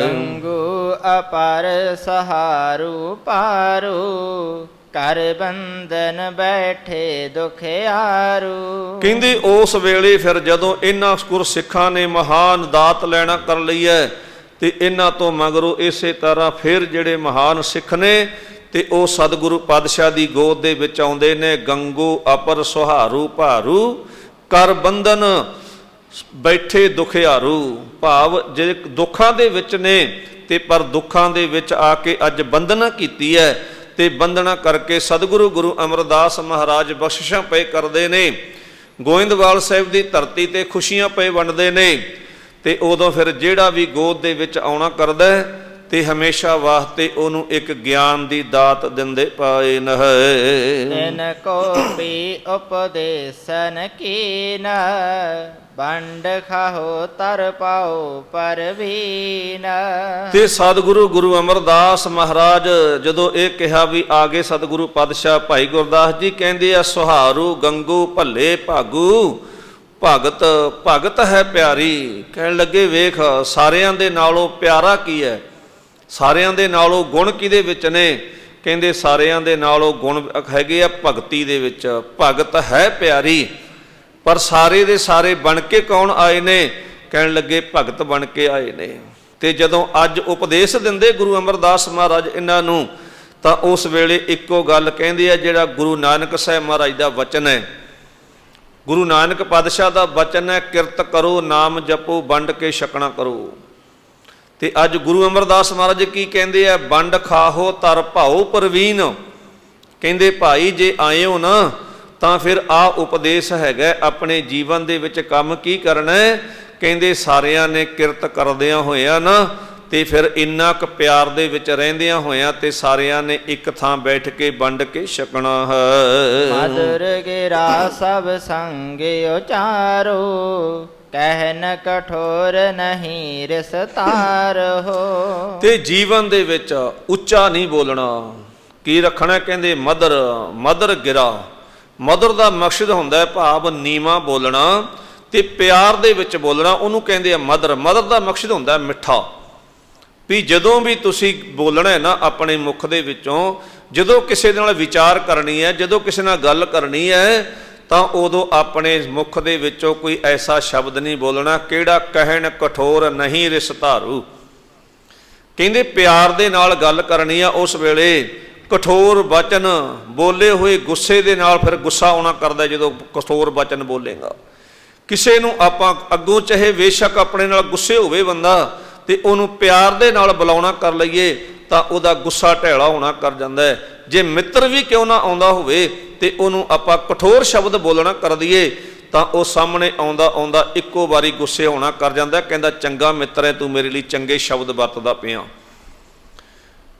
ਗੰਗੂ ਅਪਰ ਸਹਾਰੂ ਪਾਰੂ ਕਰ ਬੰਧਨ ਬੈਠੇ ਦੁਖਿਆਰੂ ਕਹਿੰਦੇ, ਉਸ ਵੇਲੇ ਫਿਰ ਜਦੋਂ ਇਹਨਾਂ ਗੁਰ ਸਿੱਖਾਂ ਨੇ ਮਹਾਨ ਦਾਤ ਲੈਣਾ ਕਰ ਲਈ ਹੈ, ਤੇ ਇਹਨਾਂ ਤੋਂ ਮਗਰੋਂ ਇਸੇ ਤਰ੍ਹਾਂ ਫਿਰ ਜਿਹੜੇ ਮਹਾਨ ਸਿੱਖ ਨੇ, ਤੇ ਉਹ ਸਤਿਗੁਰੂ ਪਾਤਸ਼ਾਹ ਦੀ ਗੋਦ ਦੇ ਵਿੱਚ ਆਉਂਦੇ ਨੇ, ਗੰਗੂ ਅਪਰ ਸੁਹਾਰੂ ਭਾਰੂ ਕਰ ਬੰਧਨ ਬੈਠੇ ਦੁਖਿਆਰੂ ਭਾਵ ਜੇ ਦੁੱਖਾਂ ਦੇ ਵਿੱਚ ਨੇ ਤੇ ਪਰ ਦੁੱਖਾਂ ਦੇ ਵਿੱਚ ਆ ਕੇ ਅੱਜ ਬੰਧਨਾ ਕੀਤੀ ਹੈ ਤੇ ਬੰਧਨਾ ਕਰਕੇ ਸਤਿਗੁਰੂ ਗੁਰੂ ਅਮਰਦਾਸ ਮਹਾਰਾਜ ਬਖਸ਼ਿਸ਼ਾਂ ਪਏ ਕਰਦੇ ਨੇ। ਗੋਇੰਦਵਾਲ ਸਾਹਿਬ ਦੀ ਧਰਤੀ ਤੇ ਖੁਸ਼ੀਆਂ ਪਏ ਵੰਡਦੇ ਨੇ ਤੇ ਉਦੋਂ ਫਿਰ ਜਿਹੜਾ ਵੀ ਗੋਦ ਦੇ ਵਿੱਚ ਆਉਣਾ ਕਰਦਾ ਹੈ, ਤੇ ਹਮੇਸ਼ਾ ਵਾਸਤੇ ਉਹਨੂੰ ਇੱਕ ਗਿਆਨ ਦੀ ਦਾਤ ਦਿੰਦੇ ਪਾਏ ਨਹ। ਤਿਨ ਕੋ ਵੀ ਉਪਦੇਸਨ ਕੀਨ ਬੰਡ ਖਾਹੋ ਤਰ ਪਾਓ ਪਰਵੀਨ। ਤੇ ਸਤਿਗੁਰੂ ਗੁਰੂ ਅਮਰਦਾਸ ਮਹਾਰਾਜ ਜਦੋਂ ਇਹ ਕਿਹਾ ਵੀ ਆਗੇ ਸਤਿਗੁਰੂ ਪਾਤਸ਼ਾਹ ਭਾਈ ਗੁਰਦਾਸ ਜੀ ਕਹਿੰਦੇ ਆ ਸੁਹਾਰੂ ਗੰਗੂ ਭੱਲੇ ਭਾਗੂ ਭਗਤ ਭਗਤ ਹੈ ਪਿਆਰੀ। ਕਹਿਣ ਲੱਗੇ ਵੇਖ ਸਾਰਿਆਂ ਦੇ ਨਾਲੋਂ ਪਿਆਰਾ ਕੀ ਹੈ? ਸਾਰਿਆਂ ਦੇ ਨਾਲੋਂ ਗੁਣ ਕਿਹਦੇ ਵਿੱਚ ਨੇ? ਕਹਿੰਦੇ ਸਾਰਿਆਂ ਦੇ ਨਾਲੋਂ ਗੁਣ ਹੈਗੇ ਆ ਭਗਤੀ ਦੇ ਵਿੱਚ। ਭਗਤ ਹੈ ਪਿਆਰੀ, ਪਰ ਸਾਰੇ ਦੇ ਸਾਰੇ ਬਣ ਕੇ ਕੌਣ ਆਏ ਨੇ? ਕਹਿਣ ਲੱਗੇ ਭਗਤ ਬਣ ਕੇ ਆਏ ਨੇ। ਤੇ ਜਦੋਂ ਅੱਜ ਉਪਦੇਸ਼ ਦਿੰਦੇ ਗੁਰੂ ਅਮਰਦਾਸ ਮਹਾਰਾਜ ਇਹਨਾਂ ਨੂੰ, ਤਾਂ ਉਸ ਵੇਲੇ ਇੱਕੋ ਗੱਲ ਕਹਿੰਦੇ ਆ, ਜਿਹੜਾ ਗੁਰੂ ਨਾਨਕ ਸਾਹਿਬ ਮਹਾਰਾਜ ਦਾ ਵਚਨ ਹੈ। ਗੁਰੂ ਨਾਨਕ ਪਾਤਸ਼ਾਹ ਦਾ ਵਚਨ ਹੈ, ਕਿਰਤ ਕਰੋ, ਨਾਮ ਜਪੋ, ਵੰਡ ਕੇ ਛਕਣਾ ਕਰੋ। ਤੇ ਅੱਜ ਗੁਰੂ ਅਮਰਦਾਸ ਮਹਾਰਾਜ ਕੀ ਕਹਿੰਦੇ ਆ? ਵੰਡ ਖਾਹੋ, ਤਰ ਭਾਉ ਪ੍ਰਵੀਨ। ਕਹਿੰਦੇ, ਭਾਈ, ਜੇ ਆਏ ਹੋ ਨਾ, ਤਾਂ ਫਿਰ ਆ ਉਪਦੇਸ਼ ਹੈਗਾ ਆਪਣੇ ਜੀਵਨ ਦੇ ਵਿੱਚ ਕੰਮ ਕੀ ਕਰਨਾ ਕਹਿੰਦੇ, ਸਾਰਿਆਂ ਨੇ ਕਿਰਤ ਕਰਦਿਆਂ ਹੋਇਆਂ ਨਾ, ਤੇ ਫਿਰ ਇੰਨਾ ਕੁ ਪਿਆਰ ਦੇ ਵਿੱਚ ਰਹਿੰਦਿਆਂ ਹੋਇਆਂ ਤੇ ਸਾਰਿਆਂ ਨੇ ਇੱਕ ਥਾਂ ਬੈਠ ਕੇ ਵੰਡ ਕੇ ਛਕਣਾ ਹੈ। ਮధుਰ ਗਿਰਾ ਸਭ ਸੰਗ ਉਚਾਰੋ ਕਹਿਨ ਕਠੋਰ ਨਹੀਂ ਰਿਸਤਾਰ ਹੋ। ਤੇ ਜੀਵਨ ਦੇ ਵਿੱਚ ਉੱਚਾ ਨਹੀਂ ਬੋਲਣਾ। ਕੀ ਰੱਖਣਾ ਕਹਿੰਦੇ, ਮਦਰ ਮਦਰ ਗਿਰਾ। ਮਦਰ ਦਾ ਮਕਸਦ ਹੁੰਦਾ ਭਾਵ ਨੀਵਾ ਬੋਲਣਾ ਤੇ ਪਿਆਰ ਦੇ ਵਿੱਚ ਬੋਲਣਾ, ਉਹਨੂੰ ਕਹਿੰਦੇ ਆ ਮਦਰ। ਮਦਰ ਦਾ ਮਕਸਦ ਹੁੰਦਾ ਮਿੱਠਾ। ਵੀ ਜਦੋਂ ਵੀ ਤੁਸੀਂ ਬੋਲਣਾ ਹੈ ਨਾ ਆਪਣੇ ਮੁਖ ਦੇ ਵਿੱਚੋਂ, ਜਦੋਂ ਕਿਸੇ ਨਾਲ ਵਿਚਾਰ ਕਰਨੀ ਹੈ, ਜਦੋਂ ਕਿਸੇ ਨਾਲ ਗੱਲ ਕਰਨੀ ਹੈ ਤਾਂ ਉਦੋਂ ਆਪਣੇ ਮੁਖ ਦੇ ਵਿੱਚੋਂ ਕੋਈ ਐਸਾ ਸ਼ਬਦ ਨਹੀਂ ਬੋਲਣਾ ਕਿਹੜਾ ਕਹਿਣ ਕਠੋਰ ਨਹੀਂ ਰਿਸਧਾਰੂ ਕਹਿੰਦੇ ਪਿਆਰ ਦੇ ਨਾਲ ਗੱਲ ਕਰਨੀ ਆ ਉਸ ਵੇਲੇ ਕਠੋਰ ਵਚਨ ਬੋਲੇ ਹੋਏ ਗੁੱਸੇ ਦੇ ਨਾਲ ਫਿਰ ਗੁੱਸਾ ਆਉਣਾ ਕਰਦਾ ਜਦੋਂ ਕਠੋਰ ਵਚਨ ਬੋਲੇਗਾ। ਕਿਸੇ ਨੂੰ ਆਪਾਂ ਅੱਗੋਂ ਚਾਹੇ ਬੇਸ਼ੱਕ ਆਪਣੇ ਨਾਲ ਗੁੱਸੇ ਹੋਵੇ ਬੰਦਾ ਤੇ ਉਹਨੂੰ ਪਿਆਰ ਦੇ ਨਾਲ ਬੁਲਾਉਣਾ ਕਰ ਲਈਏ ਤਾਂ ਉਹਦਾ ਗੁੱਸਾ ਢਹਿਲਾ ਹੋਣਾ ਕਰ ਜਾਂਦਾ ਹੈ। ਜੇ ਮਿੱਤਰ ਵੀ ਕਿਉਂ ਨਾ ਆਉਂਦਾ ਹੋਵੇ ਤੇ ਉਹਨੂੰ ਆਪਾਂ ਕਠੋਰ ਸ਼ਬਦ ਬੋਲਣਾ ਕਰ ਦਈਏ, ਤਾਂ ਉਹ ਸਾਹਮਣੇ ਆਉਂਦਾ ਆਉਂਦਾ ਇੱਕੋ ਵਾਰੀ ਗੁੱਸੇ ਹੋਣਾ ਕਰ ਜਾਂਦਾ, ਕਹਿੰਦਾ, ਚੰਗਾ ਮਿੱਤਰ ਹੈ, ਤੂੰ ਮੇਰੇ ਲਈ ਚੰਗੇ ਸ਼ਬਦ ਵਰਤਦਾ ਪਿਆ।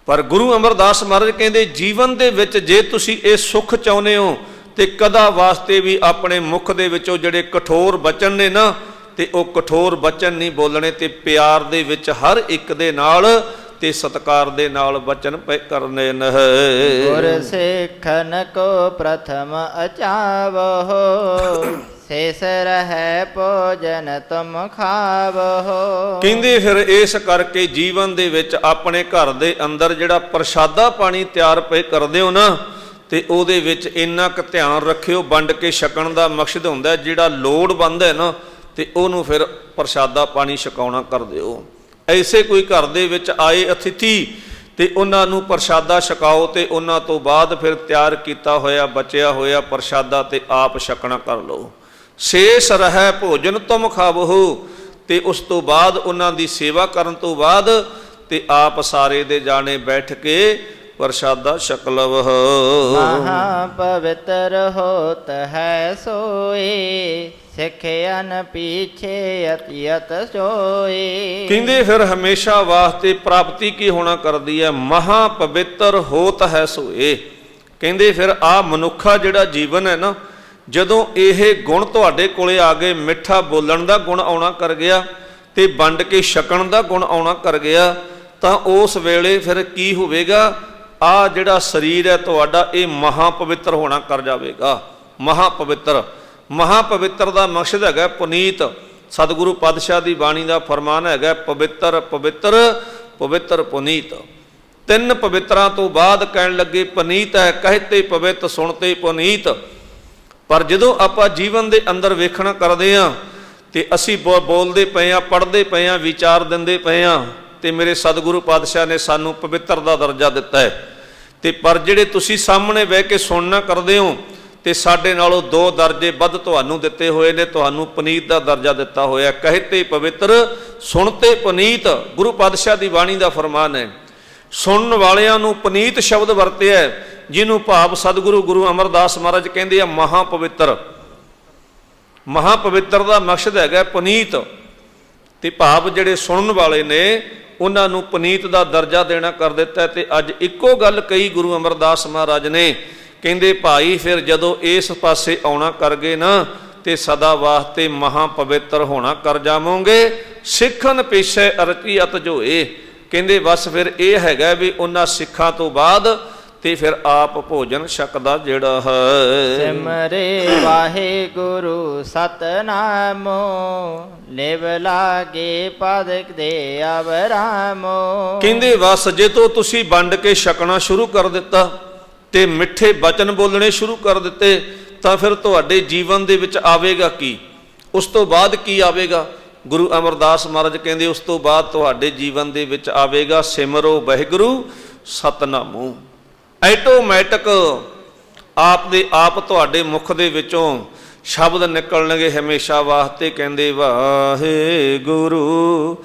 ਪਰ ਗੁਰੂ ਅਮਰਦਾਸ ਮਹਾਰਾਜ ਕਹਿੰਦੇ, ਜੀਵਨ ਦੇ ਵਿੱਚ ਜੇ ਤੁਸੀਂ ਇਹ ਸੁੱਖ ਚਾਹੁੰਦੇ ਹੋ, ਤੇ ਕਦਾ ਵਾਸਤੇ ਵੀ ਆਪਣੇ ਮੁਖ ਦੇ ਵਿੱਚੋਂ ਜਿਹੜੇ ਕਠੋਰ ਬਚਨ ਨੇ ਨਾ, ਤੇ ਉਹ ਕਠੋਰ ਬਚਨ ਨਹੀਂ ਬੋਲਣੇ, ਤੇ ਪਿਆਰ ਦੇ ਵਿੱਚ ਹਰ ਇੱਕ ਦੇ ਨਾਲ ਤੇ ਸਤਕਾਰ ਦੇ ਨਾਲ ਬਚਨ ਪੈ ਕਰਨੇ ਨਹ। ਗੁਰ ਸਿੱਖਨ ਕੋ ਪ੍ਰਥਮ ਅਚਾਵੋ ਸੇਸ ਰਹਿ ਭੋਜਨ ਤੁਮ ਖਾਵੋ ਕਹਿੰਦੇ ਫਿਰ ਇਸ ਕਰਕੇ ਜੀਵਨ ਦੇ ਵਿੱਚ ਆਪਣੇ ਘਰ ਦੇ ਅੰਦਰ ਜਿਹੜਾ ਪ੍ਰਸ਼ਾਦਾ ਪਾਣੀ ਤਿਆਰ ਪਏ ਕਰਦੇ ਹੋ ਨਾ ਤੇ ਉਹਦੇ ਵਿੱਚ ਇੰਨਾ ਕੁ ਧਿਆਨ ਰੱਖਿਓ ਵੰਡ ਕੇ ਛਕਣ ਦਾ ਮਕਸਦ ਹੁੰਦਾ ਜਿਹੜਾ ਲੋੜਵੰਦ ਹੈ ਨਾ ਤੇ ਉਹਨੂੰ ਫਿਰ ਪ੍ਰਸ਼ਾਦਾ ਪਾਣੀ ਛਕਾਉਣਾ ਕਰ ਦਿਓ। ਐਸੇ ਕੋਈ ਘਰ ਦੇ ਵਿੱਚ ਆਏ ਅతిਥੀ ਤੇ ਉਹਨਾਂ ਨੂੰ ਪ੍ਰਸ਼ਾਦਾ ਛਕਾਓ ਤੇ ਉਹਨਾਂ ਤੋਂ ਬਾਅਦ ਫਿਰ ਤਿਆਰ ਕੀਤਾ ਹੋਇਆ, ਬਚਿਆ ਹੋਇਆ ਪ੍ਰਸ਼ਾਦਾ ਤੇ ਆਪ ਛਕਣਾ ਕਰ ਲਓ। ਸ਼ੇਸ਼ ਰਹਿ ਭੋਜਨ ਤੁਮ ਖਾਵਹੁ। ਤੇ ਉਸ ਤੋਂ ਬਾਅਦ ਉਹਨਾਂ ਦੀ ਸੇਵਾ ਕਰਨ ਤੋਂ ਬਾਅਦ ਤੇ ਆਪ ਸਾਰੇ ਦੇ ਜਾਣੇ ਬੈਠ ਕੇ ਪ੍ਰਸ਼ਾਦਾ ਛਕ ਮਹਾ ਪਵਿੱਤਰ ਹੋਤ ਹੈ ਸੋਏ। ਸਿੱਖਿਆਨ ਪੀਛੇ ਅਤਿਅਤ ਸੋਏ। ਕਹਿੰਦੇ ਫਿਰ ਹਮੇਸ਼ਾ ਵਾਸਤੇ ਪ੍ਰਾਪਤੀ ਕੀ ਹੋਣਾ ਕਰਦੀ ਹੈ? ਮਹਾ ਪਵਿੱਤਰ ਹੋਤ ਹੈ ਸੋਏ। ਕਹਿੰਦੇ ਫਿਰ ਆ ਮਨੁੱਖਾ ਜਿਹੜਾ ਜੀਵਨ ਹੈ ਨਾ, ਜਦੋਂ ਇਹ ਗੁਣ ਤੁਹਾਡੇ ਕੋਲੇ ਆ ਗਏ, ਮਿੱਠਾ ਬੋਲਣ ਦਾ ਗੁਣ ਆਉਣਾ ਕਰ ਗਿਆ ਤੇ ਵੰਡ ਕੇ ਛਕਣ ਦਾ ਗੁਣ ਆਉਣਾ ਕਰ ਗਿਆ, ਤਾਂ ਉਸ ਵੇਲੇ ਫਿਰ ਕੀ ਹੋਵੇਗਾ? ਆ ਜਿਹੜਾ ਸਰੀਰ ਹੈ ਤੁਹਾਡਾ, ਇਹ ਮਹਾ ਪਵਿੱਤਰ ਹੋਣਾ ਕਰ ਜਾਵੇਗਾ। ਮਹਾ ਪਵਿੱਤਰ ਮਹਾ ਪਵਿੱਤਰ ਦਾ ਮਕਸਦ ਹੈਗਾ ਪੁਨੀਤ। ਸਤਿਗੁਰੂ ਪਾਤਸ਼ਾਹ ਦੀ ਬਾਣੀ ਦਾ ਫਰਮਾਨ ਹੈਗਾ, ਪਵਿੱਤਰ ਪਵਿੱਤਰ ਪਵਿੱਤਰ ਪੁਨੀਤ। ਤਿੰਨ ਪਵਿੱਤਰਾਂ ਤੋਂ ਬਾਅਦ ਕਹਿਣ ਲੱਗੇ, ਪੁਨੀਤ ਹੈ, ਕਹਤੇ ਪਵਿੱਤ, ਸੁਣਤੇ ਪੁਨੀਤ। ਪਰ ਜਦੋਂ ਆਪਾਂ ਜੀਵਨ ਦੇ ਅੰਦਰ ਵੇਖਣਾ ਕਰਦੇ ਆ ਤੇ ਅਸੀਂ ਬੋ- ਬੋਲਦੇ ਪਏ ਆ ਪੜ੍ਹਦੇ ਪਏ ਆ ਵਿਚਾਰ ਦਿੰਦੇ ਪਏ ਆ ਤੇ ਮੇਰੇ ਸਤਿਗੁਰੂ ਪਾਤਸ਼ਾਹ ਨੇ ਸਾਨੂੰ ਪਵਿੱਤਰ ਦਾ ਦਰਜਾ ਦਿੱਤਾ ਹੈ। ਤੇ ਪਰ ਜਿਹੜੇ ਤੁਸੀਂ ਸਾਹਮਣੇ ਬਹਿ ਕੇ ਸੁਣਨਾ ਕਰਦੇ ਹੋ ਤੇ ਸਾਡੇ ਨਾਲੋਂ ਦੋ ਦਰਜੇ ਵੱਧ ਤੁਹਾਨੂੰ ਦਿੱਤੇ ਹੋਏ ਨੇ, ਤੁਹਾਨੂੰ ਪਨੀਤ ਦਾ ਦਰਜਾ ਦਿੱਤਾ ਹੋਇਆ ਕਹਤੇ ਪਵਿੱਤਰ ਸੁਣਤੇ ਪਨੀਤ, ਗੁਰੂ ਪਾਤਸ਼ਾਹ ਦੀ ਬਾਣੀ ਦਾ ਫਰਮਾਨ ਹੈ। ਸੁਣਨ ਵਾਲਿਆਂ ਨੂੰ ਪਨੀਤ ਸ਼ਬਦ ਵਰਤਿਆ ਜਿਹਨੂੰ ਭਾਵ ਸਤਿਗੁਰੂ ਗੁਰੂ ਅਮਰਦਾਸ ਮਹਾਰਾਜ ਕਹਿੰਦੇ ਆ ਮਹਾ ਪਵਿੱਤਰ ਮਹਾ ਪਵਿੱਤਰ ਦਾ ਮਕਸਦ ਹੈਗਾ ਪਨੀਤ। ਤੇ ਭਾਵ ਜਿਹੜੇ ਸੁਣਨ ਵਾਲੇ ਨੇ, ਉਹਨਾਂ ਨੂੰ ਪਨੀਤ ਦਾ ਦਰਜਾ ਦੇਣਾ ਕਰ ਦਿੱਤਾ ਹੈ। ਤੇ ਅੱਜ ਇੱਕੋ ਗੱਲ ਕਹੀ ਗੁਰੂ ਅਮਰਦਾਸ ਮਹਾਰਾਜ ਨੇ ਕਹਿੰਦੇ ਭਾਈ ਫਿਰ ਜਦੋਂ ਇਸ ਪਾਸੇ ਆਉਣਾ ਕਰ ਗਏ ਨਾ ਤੇ ਸਦਾ ਵਾਸਤੇ ਮਹਾ ਪਵਿੱਤਰ ਹੋਣਾ ਕਰ ਜਾਵੋਗੇ। ਸਿੱਖਨ ਪੇਸ਼ੇ ਅਰਚੀਅਤ ਜੋਏ। ਕਹਿੰਦੇ ਬਸ ਫਿਰ ਇਹ ਹੈਗਾ ਵੀ ਉਹਨਾਂ ਸਿੱਖਾਂ ਤੋਂ ਬਾਅਦ ਤੇ ਫਿਰ ਆਪ ਭੋਜਨ ਛਕਦਾ ਜਿਹੜਾ ਹੈ। ਸਿਮਰੇ ਵਾਹਿਗੁਰੂ ਸਤਨਾਮੋ ਲਿਵ ਲਾਗੇ ਪਦਕ ਦੇ ਅਬਰਾਮੋ ਕਹਿੰਦੇ ਵਸ ਜੇ ਤੋਂ ਤੁਸੀਂ ਵੰਡ ਕੇ ਛਕਣਾ ਸ਼ੁਰੂ ਕਰ ਦਿੱਤਾ ਤੇ ਮਿੱਠੇ ਬਚਨ ਬੋਲਣੇ ਸ਼ੁਰੂ ਕਰ ਦਿੱਤੇ, ਤਾਂ ਫਿਰ ਤੁਹਾਡੇ ਜੀਵਨ ਦੇ ਵਿੱਚ ਆਵੇਗਾ ਕੀ? ਉਸ ਤੋਂ ਬਾਅਦ ਕੀ ਆਵੇਗਾ? ਗੁਰੂ ਅਮਰਦਾਸ ਮਹਾਰਾਜ ਕਹਿੰਦੇ, ਉਸ ਤੋਂ ਬਾਅਦ ਤੁਹਾਡੇ ਜੀਵਨ ਦੇ ਵਿੱਚ ਆਵੇਗਾ ਸਿਮਰੋ ਵਾਹਿਗੁਰੂ ਸਤਨਾਮੂ। ਆਟੋਮੈਟਿਕ ਆਪ ਦੇ ਆਪ ਤੁਹਾਡੇ ਮੁਖ ਦੇ ਵਿੱਚੋਂ ਸ਼ਬਦ ਨਿਕਲਣਗੇ ਹਮੇਸ਼ਾ ਵਾਸਤੇ, ਕਹਿੰਦੇ ਵਾਹਿਗੁਰੂ ਵਾਹਿਗੁਰੂ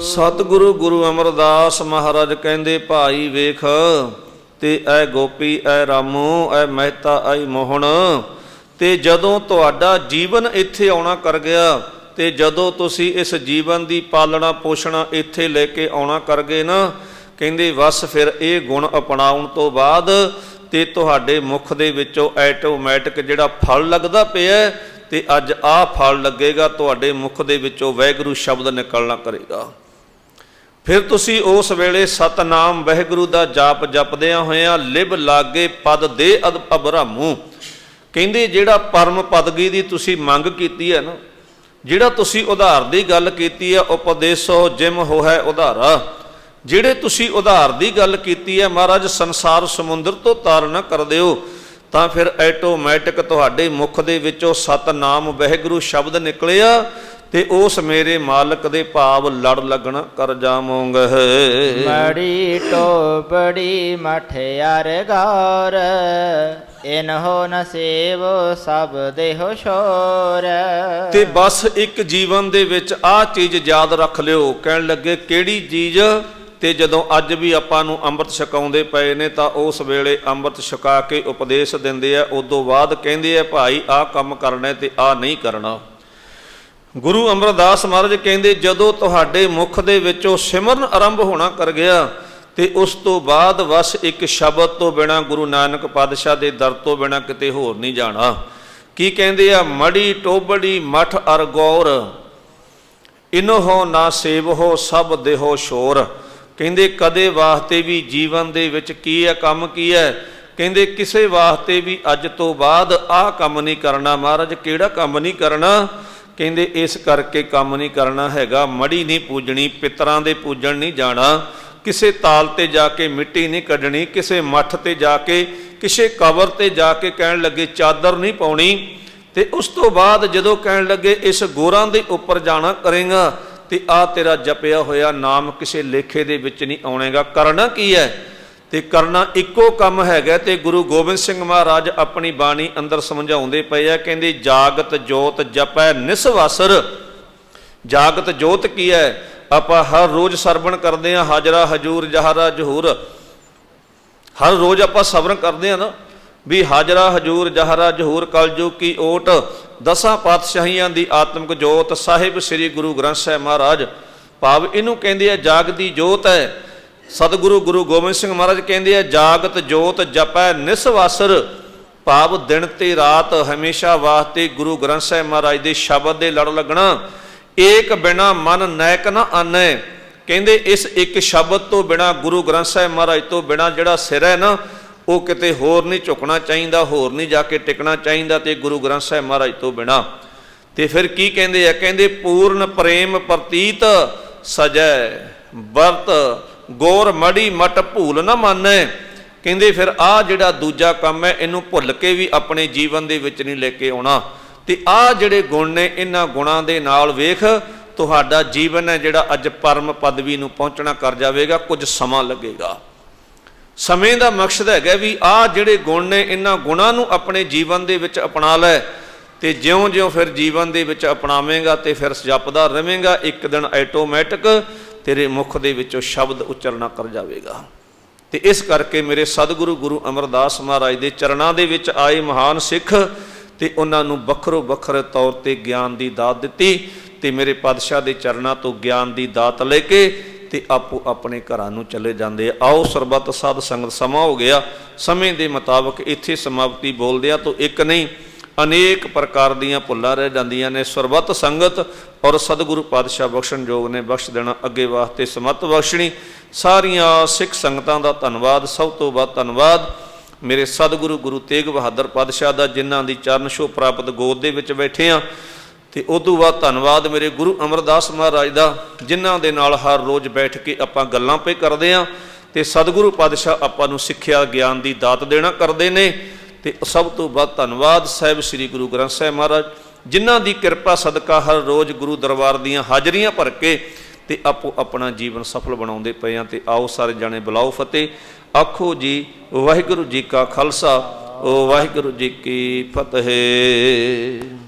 ਸਤਿਗੁਰੂ ਗੁਰੂ ਅਮਰਦਾਸ ਮਹਾਰਾਜ ਕਹਿੰਦੇ ਭਾਈ ਵੇਖ ਤੇ ਐ ਗੋਪੀ ਐ ਰਾਮੂ ਐ ਮਹਿਤਾ ਐ ਮੋਹਣ ਤੇ ਜਦੋਂ ਤੁਹਾਡਾ ਜੀਵਨ ਇੱਥੇ ਆਉਣਾ ਕਰ ਗਿਆ ਤੇ ਜਦੋਂ ਤੁਸੀਂ ਇਸ ਜੀਵਨ ਦੀ ਪਾਲਣਾ ਪੋਸ਼ਣਾ ਇੱਥੇ ਲੈ ਕੇ ਆਉਣਾ ਕਰ ਗਏ ਨਾ ਕਹਿੰਦੇ ਬਸ ਫਿਰ ਇਹ ਗੁਣ ਅਪਣਾਉਣ ਤੋਂ ਬਾਅਦ ਤੇ ਤੁਹਾਡੇ ਮੁਖ ਦੇ ਵਿੱਚੋਂ ਆਟੋਮੈਟਿਕ ਜਿਹੜਾ ਫਲ ਲੱਗਦਾ ਪਿਆ ਹੈ, ਤੇ ਅੱਜ ਆਹ ਫਲ ਲੱਗੇਗਾ ਤੁਹਾਡੇ ਮੁਖ ਦੇ ਵਿੱਚੋਂ ਵਾਹਿਗੁਰੂ ਸ਼ਬਦ ਨਿਕਲਣਾ ਕਰੇਗਾ। ਫਿਰ ਤੁਸੀਂ ਉਸ ਵੇਲੇ ਸਤਨਾਮ ਵਾਹਿਗੁਰੂ ਦਾ ਜਾਪ ਜਪਦਿਆਂ ਹੋਇਆਂ ਲਿਬ ਲਾਗੇ ਪਦ ਦੇ ਅਦ ਅਬਰਾਮੂ। ਕਹਿੰਦੇ ਜਿਹੜਾ ਪਰਮ ਪਦਗੀ ਦੀ ਤੁਸੀਂ ਮੰਗ ਕੀਤੀ ਹੈ ਨਾ, ਜਿਹੜਾ ਤੁਸੀਂ ਉਧਾਰ ਦੀ ਗੱਲ ਕੀਤੀ ਹੈ, ਉਪਦੇਸੋ ਜਿਮ ਹੋਹੈ ਉਧਾਰਾ। ਜਿਹੜੇ ਤੁਸੀਂ ਉਧਾਰ ਦੀ ਗੱਲ ਕੀਤੀ ਹੈ, ਮਹਾਰਾਜ ਸੰਸਾਰ ਸਮੁੰਦਰ ਤੋਂ ਤਾਰ ਨਾ ਕਰ ਦਿਓ, ਤਾਂ ਫਿਰ ਆਟੋਮੈਟਿਕ ਤੁਹਾਡੇ ਮੁਖ ਦੇ ਵਿੱਚੋਂ ਸਤਨਾਮ ਵਾਹਿਗੁਰੂ ਸ਼ਬਦ ਨਿਕਲਿਆ ਤੇ ਉਸ ਮੇਰੇ ਮਾਲਕ ਦੇ ਭਾਵ ਲੜ ਲੱਗਣ ਕਰ ਜਾਵਾਂਗੇ ਮੜੀ ਟੋਬੜੀ ਮਠਿਆਰ ਗੌਰ ਇਨਹੋ ਨਸੀਬ ਸਭ ਦੇਹੁ ਸ਼ੋਰ। ਤੇ ਬਸ ਇੱਕ ਜੀਵਨ ਦੇ ਵਿੱਚ ਆਹ ਚੀਜ਼ ਯਾਦ ਰੱਖ ਲਿਓ ਕਹਿਣ ਲੱਗੇ ਕਿਹੜੀ ਚੀਜ਼? ਤੇ ਜਦੋਂ ਅੱਜ ਵੀ ਆਪਾਂ ਨੂੰ ਅੰਮ੍ਰਿਤ ਛਕਾਉਂਦੇ ਪਏ ਨੇ ਤਾਂ ਉਸ ਵੇਲੇ ਅੰਮ੍ਰਿਤ ਛਕਾ ਕੇ ਉਪਦੇਸ਼ ਦਿੰਦੇ ਆ ਉਦੋਂ ਬਾਅਦ ਕਹਿੰਦੇ ਆ ਭਾਈ ਆਹ ਕੰਮ ਕਰਨਾ ਤੇ ਆਹ ਨਹੀਂ ਕਰਨਾ। ਗੁਰੂ ਅਮਰਦਾਸ ਮਹਾਰਾਜ ਕਹਿੰਦੇ, ਜਦੋਂ ਤੁਹਾਡੇ ਮੁਖ ਦੇ ਵਿੱਚੋਂ ਸਿਮਰਨ ਆਰੰਭ ਹੋਣਾ ਕਰ ਗਿਆ, ਤੇ ਉਸ ਤੋਂ ਬਾਅਦ ਵਸ ਇੱਕ ਸ਼ਬਦ ਤੋਂ ਬਿਨਾ ਗੁਰੂ ਨਾਨਕ ਪਾਤਸ਼ਾਹ ਦੇ ਦਰ ਤੋਂ ਬਿਨਾ ਕਿਤੇ ਹੋਰ ਨਹੀਂ ਜਾਣਾ। ਕੀ ਕਹਿੰਦੇ ਆ? ਮੜੀ ਟੋਬੜੀ ਮਠ ਅਰ ਗੌਰ, ਇਨਹੋ ਨਾ ਸੇਵਹੋ ਸਭ ਦੇਹੋ ਸ਼ੋਰ। ਕਹਿੰਦੇ, ਕਦੇ ਵਾਸਤੇ ਵੀ ਜੀਵਨ ਦੇ ਵਿੱਚ ਕੀ ਹੈ, ਕੰਮ ਕੀ ਹੈ? ਕਹਿੰਦੇ, ਕਿਸੇ ਵਾਸਤੇ ਵੀ ਅੱਜ ਤੋਂ ਬਾਅਦ ਆਹ ਕੰਮ ਨਹੀਂ ਕਰਨਾ ਮਹਾਰਾਜ, ਕਿਹੜਾ ਕੰਮ ਨਹੀਂ ਕਰਨਾ? ਕਹਿੰਦੇ, ਇਸ ਕਰਕੇ ਕੰਮ ਨਹੀਂ ਕਰਨਾ ਹੈਗਾ ਮੜੀ ਨਹੀਂ ਪੂਜਣੀ, ਪਿਤਰਾਂ ਦੇ ਪੂਜਣ ਨਹੀਂ ਜਾਣਾ। ਕਿਸੇ ਤਾਲ ਤੇ ਜਾ ਕੇ ਮਿੱਟੀ ਨਹੀਂ ਕੱਢਣੀ, ਕਿਸੇ ਮੱਠ ਤੇ ਜਾ ਕੇ, ਕਿਸੇ ਕਬਰ ਤੇ ਜਾ ਕੇ ਕਹਿਣ ਲੱਗੇ, ਚਾਦਰ ਨਹੀਂ ਪਾਉਣੀ। ਤੇ ਉਸ ਤੋਂ ਬਾਅਦ ਜਦੋਂ ਕਹਿਣ ਲੱਗੇ, ਇਸ ਗੋਰਾਂ ਦੇ ਉੱਪਰ ਜਾਣਾ ਕਰੇਗਾ, ਤੇ ਆ ਤੇਰਾ ਜਪਿਆ ਹੋਇਆ ਨਾਮ ਕਿਸੇ ਲੇਖੇ ਦੇ ਵਿੱਚ ਨਹੀਂ ਆਉਣੇਗਾ। ਕਰਨਾ ਕੀ ਹੈ? ਤੇ ਕਰਨਾ ਇੱਕੋ ਕੰਮ ਹੈਗਾ ਤੇ ਗੁਰੂ ਗੋਬਿੰਦ ਸਿੰਘ ਮਹਾਰਾਜ ਆਪਣੀ ਬਾਣੀ ਅੰਦਰ ਸਮਝਾਉਂਦੇ ਪਏ ਆ, ਕਹਿੰਦੇ, ਜਾਗਤ ਜੋਤ ਜਪੈ ਨਿਸਵਾਸਰ। ਜਾਗਤ ਜੋਤ ਕੀ ਹੈ? ਆਪਾਂ ਹਰ ਰੋਜ਼ ਸਰਵਣ ਕਰਦੇ ਆ ਹਾਜਰਾ, ਹਜੂਰ, ਜਹਰਾ, ਜਹੂਰ। ਹਰ ਰੋਜ਼ ਆਪਾਂ ਸਵਰਨ ਕਰਦੇ ਆ ਨਾ, ਵੀ ਹਾਜਰਾ, ਹਜੂਰ, ਜਹਰਾ, ਜਹੂਰ, ਕਲਯੁਗ ਕੀ ਓਟ, ਦਸਾਂ ਪਾਤਸ਼ਾਹੀਆਂ ਦੀ ਆਤਮਿਕ ਜੋਤ, ਸਾਹਿਬ ਸ੍ਰੀ ਗੁਰੂ ਗ੍ਰੰਥ ਸਾਹਿਬ ਮਹਾਰਾਜ। ਭਾਵ ਇਹਨੂੰ ਕਹਿੰਦੇ ਆ, ਜਾਗਦੀ ਜੋਤ ਹੈ। ਸਤਿਗੁਰੂ ਗੁਰੂ ਗੋਬਿੰਦ ਸਿੰਘ ਮਹਾਰਾਜ ਕਹਿੰਦੇ ਆ, ਜਾਗਤ ਜੋਤ ਜਪੈ, ਨਿਸਵਾਸਰ ਭਾਵ ਦਿਨ ਤੇ ਰਾਤ ਹਮੇਸ਼ਾ ਵਾਸਤੇ ਗੁਰੂ ਗ੍ਰੰਥ ਸਾਹਿਬ ਮਹਾਰਾਜ ਦੇ ਸ਼ਬਦ ਦੇ ਲੜ ਲੱਗਣਾ। ਏਕ ਬਿਨਾ ਮਨ ਨੈਕ ਨਾ ਆਨੈ। ਕਹਿੰਦੇ ਇਸ ਇੱਕ ਸ਼ਬਦ ਤੋਂ ਬਿਨਾ ਗੁਰੂ ਗ੍ਰੰਥ ਸਾਹਿਬ ਮਹਾਰਾਜ ਤੋਂ ਬਿਨਾ ਜਿਹੜਾ ਸਿਰ ਹੈ ਨਾ, ਉਹ ਕਿਤੇ ਹੋਰ ਨਹੀਂ ਝੁਕਣਾ ਚਾਹੀਦਾ, ਹੋਰ ਨਹੀਂ ਜਾ ਕੇ ਟਿਕਣਾ ਚਾਹੀਦਾ ਤੇ ਗੁਰੂ ਗ੍ਰੰਥ ਸਾਹਿਬ ਮਹਾਰਾਜ ਤੋਂ ਬਿਨਾ। ਤੇ ਫਿਰ ਕੀ ਕਹਿੰਦੇ ਆ? ਕਹਿੰਦੇ, ਪੂਰਨ ਪ੍ਰੇਮ ਪ੍ਰਤੀਤ ਸਜੈ, ਵਰਤ ਗੌਰ ਮੜੀ ਮਟ ਭੂਲ ਨਾ ਮੰਨੈ। ਕਹਿੰਦੇ ਫਿਰ ਆ ਜਿਹੜਾ ਦੂਜਾ ਕੰਮ ਹੈ, ਇਹਨੂੰ ਭੁੱਲ ਕੇ ਵੀ ਆਪਣੇ ਜੀਵਨ ਦੇ ਵਿੱਚ ਨਹੀਂ ਲੈ ਕੇ ਆਉਣਾ। ਤੇ ਆ ਜਿਹੜੇ ਗੁਣ ਨੇ, ਇਹਨਾਂ ਗੁਣਾਂ ਦੇ ਨਾਲ ਵੇਖ, ਤੁਹਾਡਾ ਜੀਵਨ ਹੈ ਜਿਹੜਾ ਅੱਜ ਪਰਮ ਪਦਵੀ ਨੂੰ ਪਹੁੰਚਣਾ ਕਰ ਜਾਵੇਗਾ, ਕੁਝ ਸਮਾਂ ਲੱਗੇਗਾ। ਸਮੇਂ ਦਾ ਮਕਸਦ ਹੈਗਾ ਵੀ ਆ ਜਿਹੜੇ ਗੁਣ ਨੇ, ਇਹਨਾਂ ਗੁਣਾਂ ਨੂੰ ਆਪਣੇ ਜੀਵਨ ਦੇ ਵਿੱਚ ਅਪਣਾ ਲੈ। ਤੇ ਜਿਉਂ-ਜਿਉਂ ਫਿਰ ਜੀਵਨ ਦੇ ਵਿੱਚ ਅਪਣਾਵੇਂਗਾ ਤੇ ਫਿਰ ਜਪਦਾ ਰਵੇਂਗਾ, ਇੱਕ ਦਿਨ ਆਟੋਮੈਟਿਕ ਤੇਰੇ ਮੁਖ ਦੇ ਵਿੱਚੋਂ ਸ਼ਬਦ ਉਚਰਨਾ ਕਰ ਜਾਵੇਗਾ। ਤੇ ਇਸ ਕਰਕੇ ਮੇਰੇ ਸਤਿਗੁਰੂ ਗੁਰੂ ਅਮਰਦਾਸ ਮਹਾਰਾਜ ਦੇ ਚਰਨਾਂ ਦੇ ਵਿੱਚ ਆਏ ਮਹਾਨ ਸਿੱਖ ਤੇ ਉਹਨਾਂ ਨੂੰ ਵੱਖਰੋ ਵੱਖਰੇ ਤੌਰ ਤੇ ਗਿਆਨ ਦੀ ਦਾਤ ਦਿੱਤੀ ਤੇ ਮੇਰੇ ਪਾਤਸ਼ਾਹ ਦੇ ਚਰਨਾਂ ਤੋਂ ਗਿਆਨ ਦੀ ਦਾਤ ਲੈ ਕੇ ਤੇ ਆਪੋ ਆਪਣੇ ਘਰਾਂ ਨੂੰ ਚਲੇ ਜਾਂਦੇ। ਆਓ ਸਰਬੱਤ ਸਾਧ ਸੰਗਤ ਸਮਾਂ ਹੋ ਗਿਆ। ਸਮੇਂ ਦੇ ਮੁਤਾਬਕ ਇੱਥੇ ਸਮਾਪਤੀ ਬੋਲਦੇ ਆ ਤੋਂ ਇੱਕ ਨਹੀਂ ਅਨੇਕ ਪ੍ਰਕਾਰ ਦੀਆਂ ਭੁੱਲਾਂ ਰਹਿ ਜਾਂਦੀਆਂ ਨੇ। ਸਰਬੱਤ ਸੰਗਤ ਔਰ ਸਤਿਗੁਰੂ ਪਾਤਸ਼ਾਹ ਬਖਸ਼ਣ ਜੋਗ ਨੇ ਬਖਸ਼ ਦੇਣਾ ਅੱਗੇ ਵਾਸਤੇ ਸਮਤ ਬਖਸ਼ਣੀ। ਸਾਰੀਆਂ ਸਿੱਖ ਸੰਗਤਾਂ ਦਾ ਧੰਨਵਾਦ। ਸਭ ਤੋਂ ਵੱਧ ਧੰਨਵਾਦ ਮੇਰੇ ਸਤਿਗੁਰੂ ਗੁਰੂ ਤੇਗ ਬਹਾਦਰ ਪਾਤਸ਼ਾਹ ਦਾ, ਜਿਨ੍ਹਾਂ ਦੀ ਚਰਨ ਛੋਹ ਪ੍ਰਾਪਤ ਗੋਦ ਦੇ ਵਿੱਚ ਬੈਠੇ ਆ। ਤੇ ਤੋਂ ਬਾਅਦ ਧੰਨਵਾਦ ਮੇਰੇ ਗੁਰੂ ਅਮਰਦਾਸ ਮਹਾਰਾਜ ਦਾ, ਜਿਨ੍ਹਾਂ ਦੇ ਨਾਲ ਹਰ ਰੋਜ਼ ਬੈਠ ਕੇ ਆਪਾਂ ਗੱਲਾਂ ਪੇ ਕਰਦੇ ਆ। ਤੇ ਸਤਿਗੁਰੂ ਪਾਤਸ਼ਾਹ ਆਪਾਂ ਨੂੰ ਸਿੱਖਿਆ, ਗਿਆਨ ਦੀ ਦਾਤ ਦੇਣਾ ਕਰਦੇ ਨੇ। ਤੇ ਸਭ ਤੋਂ ਵੱਧ ਧੰਨਵਾਦ ਸਾਹਿਬ ਸ੍ਰੀ ਗੁਰੂ ਗ੍ਰੰਥ ਸਾਹਿਬ ਮਹਾਰਾਜ, ਜਿਨ੍ਹਾਂ ਦੀ ਕਿਰਪਾ ਸਦਕਾ ਹਰ ਰੋਜ਼ ਗੁਰੂ ਦਰਬਾਰ ਦੀਆਂ ਹਾਜ਼ਰੀਆਂ ਭਰ ਕੇ ਤੇ ਆਪੋ ਆਪਣਾ ਜੀਵਨ ਸਫਲ ਬਣਾਉਂਦੇ ਪਏ ਆ ਤੇ ਆਓ ਸਾਰੇ ਜਾਣੇ ਬੁਲਾਓ ਫਤਿਹ। ਆਖੋ ਜੀ, ਵਾਹਿਗੁਰੂ ਜੀ ਕਾ ਖਾਲਸਾ, ਵਾਹਿਗੁਰੂ ਜੀ ਕੀ ਫਤਿਹ।